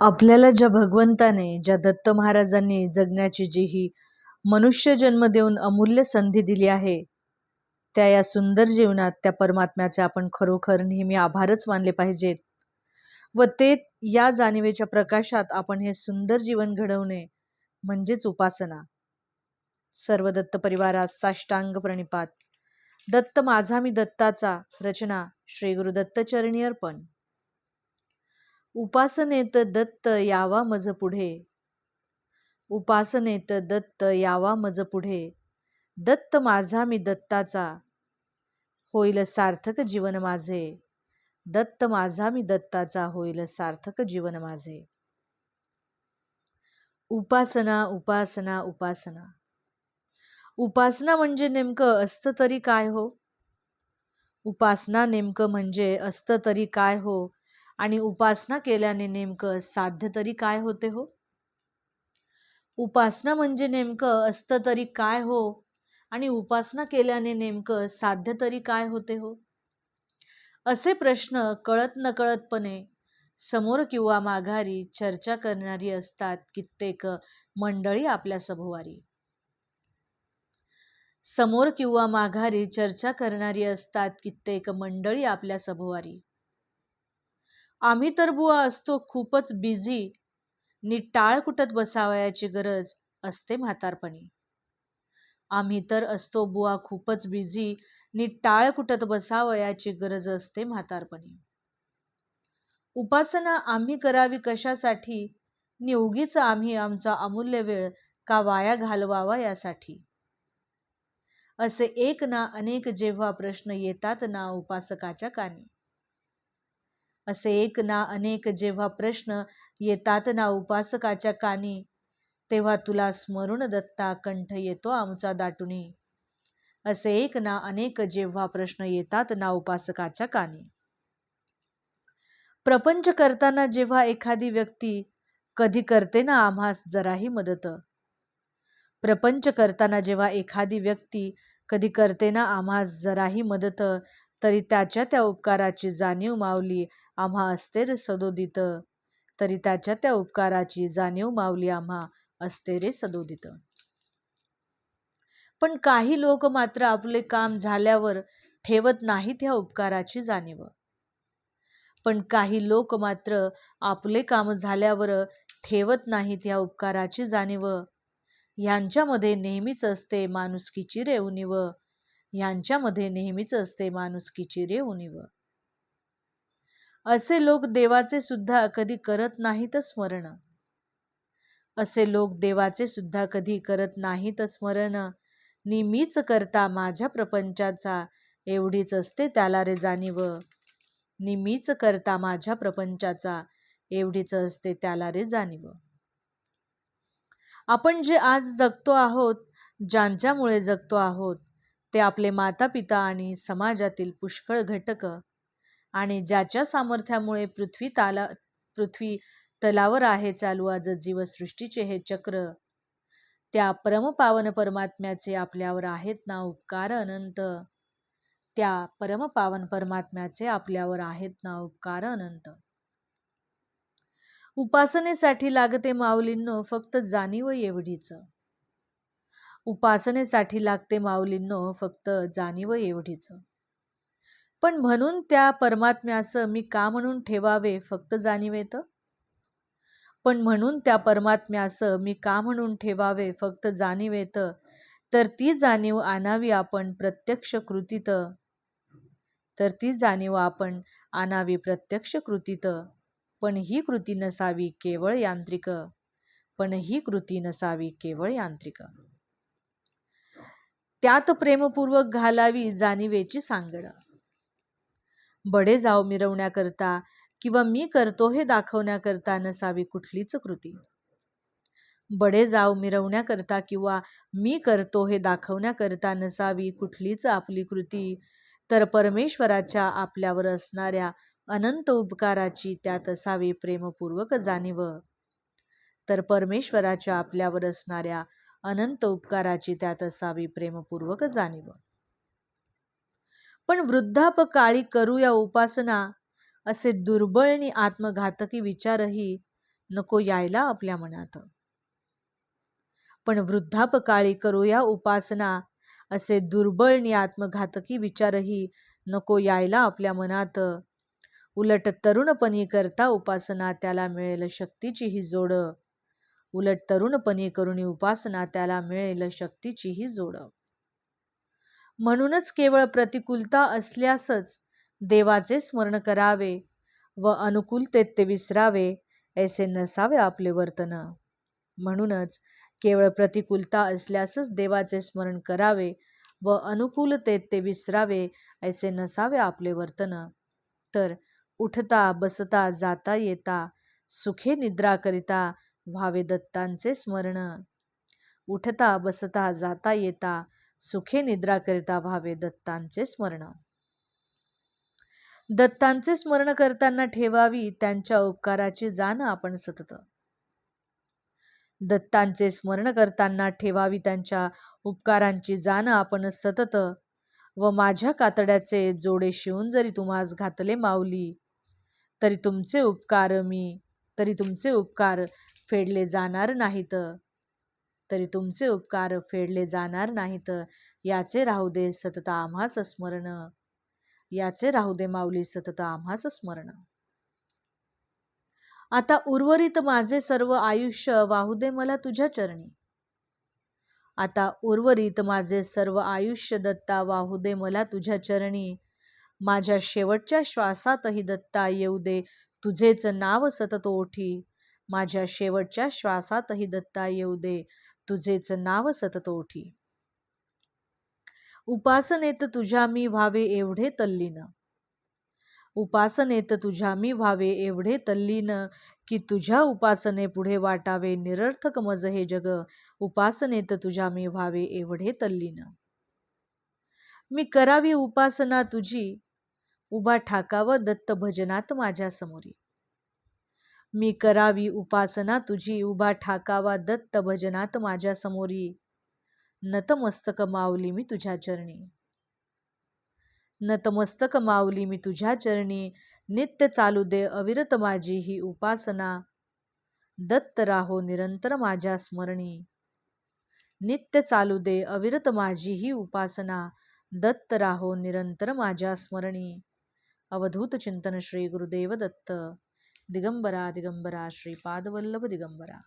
आपल्याला ज्या भगवंताने ज्या दत्त महाराजांनी जगण्याची जी ही मनुष्य जन्म देऊन अमूल्य संधी दिली आहे त्या या सुंदर जीवनात त्या परमात्म्याचे आपण खरोखर नेहमी आभारच मानले पाहिजेत. व ते या जाणिवेच्या प्रकाशात आपण हे सुंदर जीवन घडवणे म्हणजेच उपासना. सर्व दत्त परिवारात साष्टांग प्रणिपात. दत्त माझा मी दत्ताचा रचना श्री गुरु दत्तचरणी अर्पण. उपासनेत दत्त यावा मज पुढे. उपासनेत दत्त यावा मज पुढे. दत्त माझा मी दत्ताचा. होईल सार्थक जीवन माझे. दत्त माझा मी दत्ताचा. होईल सार्थक जीवन माझे. उपासना उपासना उपासना. उपासना म्हणजे नेमकं असतं तरी काय हो? उपासना नेमकं म्हणजे असतं तरी काय हो? आणि उपासना केल्याने नेमकं साध्य तरी काय होते हो? उपासना म्हणजे नेमकं असतं तरी काय हो? आणि उपासना केल्याने नेमकं साध्य तरी काय होते हो? असे प्रश्न कळत नकळतपणे समोर किंवा माघारी चर्चा करणारी असतात कित्येक मंडळी आपल्या सभोवारी. समोर किंवा माघारी चर्चा करणारी असतात कित्येक मंडळी आपल्या सभोवारी. आम्ही तर बुवा असतो खूपच बिझी निटाळ कुटत बसावयाची गरज असते म्हातारपणी. आम्ही तर असतो बुवा खूपच बिझी निटाळ कुटत बसावयाची गरज असते म्हातारपणी. उपासना आम्ही करावी कशासाठी? निवगीच आम्ही आमचा अमूल्य वेळ का वाया घालवावा यासाठी? असे एक ना अनेक जेव्हा प्रश्न येतात ना उपासकाच्या कानी. असे एक ना अनेक जेव्हा प्रश्न येतात ना उपासकाच्या कानी तेव्हा तुला स्मरून दत्ता कंठ येतो आमचा दाटुनी. असे एक ना अनेक जेव्हा प्रश्न येतात ना उपासकाच्या कानी. प्रपंच करताना जेव्हा एखादी व्यक्ती कधी करते ना आम्हास जराही मदत. प्रपंच करताना जेव्हा एखादी व्यक्ती कधी करते ना आम्हास जराही मदत तरी त्याच्या त्या उपकाराची जाणीव मावली आम्हा असते रे सदोदित. तरी त्याच्या त्या उपकाराची जाणीव मावली आम्हा असते रे सदोदित. पण काही लोक मात्र आपले काम झाल्यावर ठेवत नाहीत ह्या उपकाराची जाणीव. पण काही लोक मात्र आपले काम झाल्यावर ठेवत नाहीत ह्या उपकाराची जाणीव. ह्यांच्यामध्ये नेहमीच असते माणुसकीची रेवणीव. ह्यांच्यामध्ये नेहमीच असते माणुसकीची रे उणीव असे लोक देवाचे सुद्धा कधी करत नाहीत स्मरण. असे लोक देवाचे सुद्धा कधी करत नाहीत स्मरण. निमीच करता माझ्या प्रपंचाचा एवढीच असते त्याला रे जाणीव. नि मीच करता माझ्या प्रपंचाचा एवढीच असते त्याला रे जाणीव. आपण जे आज जगतो आहोत ज्यांच्यामुळे जगतो आहोत ते आपले माता पिता आणि समाजातील पुष्कळ घटक आणि ज्याच्या सामर्थ्यामुळे पृथ्वी ताला पृथ्वी तलावर आहे चालू आज जीवसृष्टीचे हे चक्र. त्या परमपावन परमात्म्याचे आपल्यावर आहेत ना उपकार अनंत? त्या परमपावन परमात्म्याचे आपल्यावर आहेत ना उपकार अनंत? उपासनेसाठी लागते माऊलींनो फक्त जाणीव एवढीच. उपासनेसाठी लागते माऊलींनो फक्त जाणीव एवढीच. पण म्हणून त्या परमात्म्याचं मी का म्हणून ठेवावे फक्त जाणीवेत पण म्हणून त्या परमात्म्याचं मी का म्हणून ठेवावे फक्त जाणीवेत तर ती जाणीव आणावी आपण प्रत्यक्ष कृतीत. तर ती जाणीव आपण आणावी प्रत्यक्ष कृतीत. पण ही कृती नसावी केवळ यांत्रिक. पण ही कृती नसावी केवळ यांत्रिक. त्यात प्रेमपूर्वक घालावी जाणीवेची सांगड. बडे जाव मिरवण्याकरता किंवा मी करतो हे दाखवण्याकरता नसावी कुठलीच कृती. बडे जाव मिरवण्याकरता किंवा मी करतो हे दाखवण्याकरता नसावी कुठलीच आपली कृती तर परमेश्वराच्या आपल्यावर असणाऱ्या अनंत उपकाराची त्यात असावी प्रेमपूर्वक जाणीव. तर परमेश्वराच्या आपल्यावर असणाऱ्या अनंत उपकाराची त्यात असावी प्रेमपूर्वक जाणीव. पण वृद्धापकाळी करूया उपासना असे दुर्बळ आणि आत्मघातकी विचारही नको यायला आपल्या मनात. पण वृद्धापकाळी करूया उपासना असे दुर्बळ आत्मघातकी विचारही नको यायला आपल्या मनात. उलट तरुणपणी करता उपासना त्याला मिळेल शक्तीची ही जोड. उलट तरुणपणी करुणी उपासना त्याला मिळेल शक्तीचीही जोड. म्हणूनच केवळ प्रतिकूलता असल्यासच देवाचे स्मरण करावे व अनुकूलतेत ते विसरावे ऐसे नसावे आपले वर्तन. म्हणूनच केवळ प्रतिकूलता असल्यासच देवाचे स्मरण करावे व अनुकूलतेत ते विसरावे ऐसे नसावे आपले वर्तन. तर उठता बसता जाता येता सुखे निद्रा करिता व्हावे दत्तांचे स्मरण. उठता बसता जाता येता सुखे निद्रा करिता व्हावे दत्तांचे स्मरण. दत्तांचे स्मरण करताना ठेवावी त्यांच्या उपकाराची जाण आपण सतत. दत्तांचे स्मरण करताना ठेवावी त्यांच्या उपकारांची जाण आपण सतत. व माझ्या कातड्याचे जोडे शिवून जरी तुम्हास घातले माऊली तरी तुमचे उपकार मी तरी तुमचे उपकार फेडले जाणार नाहीत. तरी तुमचे उपकार फेडले जाणार नाहीत. याचे राहू दे सतत आम्हाच स्मरण. याचे राहू दे माऊली सतत आम्हाच स्मरण. आता उर्वरित माझे सर्व आयुष्य वाहू दे मला तुझ्या चरणी. आता उर्वरित माझे सर्व आयुष्य दत्ता वाहू दे मला तुझ्या चरणी. माझ्या शेवटच्या श्वासातही दत्ता येऊ दे. तुझेच नाव सतत ओठी. माझ्या शेवटच्या श्वासातही दत्ता येऊ दे तुझेच नाव सततोठी उपासनेत तुझ्या मी व्हावे एवढे तल्लीन. उपासनेत तुझ्या मी व्हावे एवढे तल्लीन की तुझ्या उपासने पुढे वाटावे निरर्थक मज हे जग. उपासनेत तुझ्या मी व्हावे एवढे तल्लीन. मी करावी उपासना तुझी उभा ठाकावं दत्त भजनात माझ्या समोरी मी करावी उपासना तुझी उभा ठाकावा दत्त भजनात माझ्या समोरी. नतमस्तक मावली मी तुझ्या चरणी. नतमस्तक मावली मी तुझ्या चरणी. नित्य चालू दे अविरत माझी ही उपासना. दत्त राहो निरंतर माझ्या स्मरणी. नित्य चालू दे अविरत माझी ही उपासना. दत्त राहो निरंतर माझ्या स्मरणी. अवधूत चिंतन श्री गुरुदेव दत्त. திகம்பரா திகம்பரா ஸ்ரீ பாதவல்லப திகம்பரா